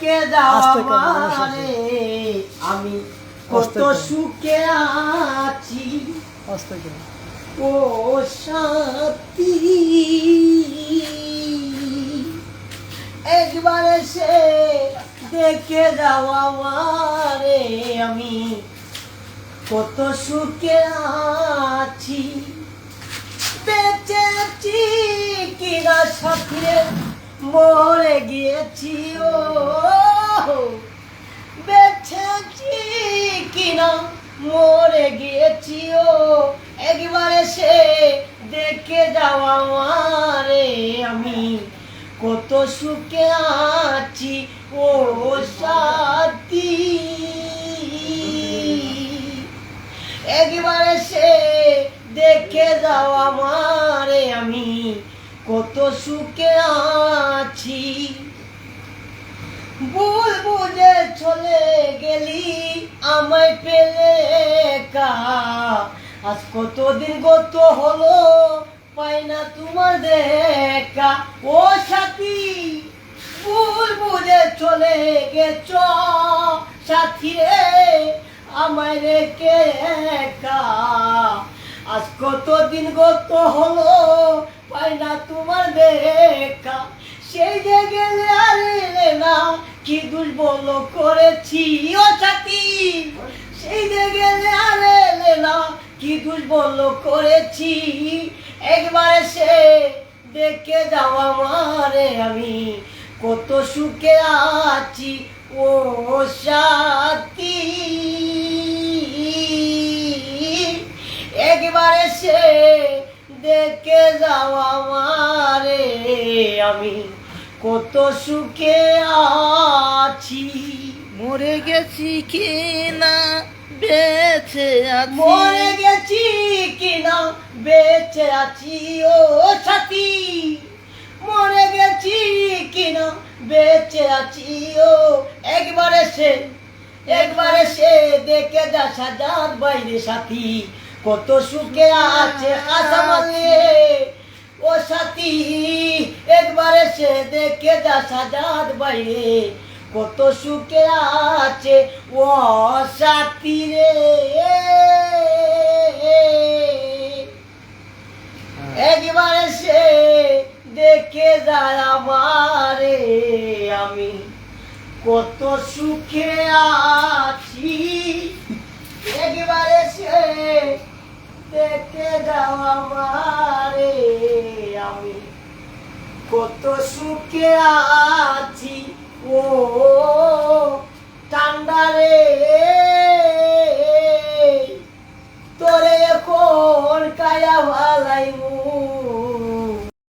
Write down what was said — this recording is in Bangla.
দেখে যাও আমারে? আমি কত সুখে আছি। ও সাথী একবার এসে দেখে যাও আমারে। আমি কত সুখে আছি। বেঁচে আছি কিনা সাথে মরে গিয়েছি, ও। বেঁচে আছি কিনা? মরে গিয়েছি, ও। একবার সে দেখে যাওয়া আমারে আমি। কত সুখে আছি, ও সাথী। একবার সে দেখে যাওয়া আমারে আমি। কত সুখে আছি। ভুল বুঝে চলে গেলি, আমায় পেলে আজ কতদিন গত হলো, পাই না তোমার দেখা। ও সাথী, ভুল বুঝে চলে গেছ, সাথী রে, আমায় রেখে একা। আজ কতদিন গত হলো পাই না তোমার দেখা। সেই যে গেলে আর এলে না, কি দুর্বল করেছি ও সাথী সেই যে গেলে আর এলে না, কি দুর্বল করেছি। একবার সে দেখে যাও আমারে আমি, কত সুখে আছি ও সাথী। একবারে সে দেখে যাও আমারে আমি কত সুখে আছি। মরে গেছি কি না বেঁচে আছি। মরে গেছি কিনা বেঁচে আছি ও সাথী। মরে গেছি কিনা বেঁচে আছি ও একবার এসে একবার এসে দেখে যা সাজাদ বাইরে সাথী। কত সুখে আছে আসামালে ও সাথী, একবারে সে দেখে যা সাজাদ বাইরে। কত সুখে আছে ও সাথী রে। একবারে সে দেখে যায় আমারে। আমি কত সুখে আছি একবার এসে দেখে যাও আমারে আমি কত সুখে আছি। ও ঠান্ডারে তোরে কোন কায়া ভালাইমু।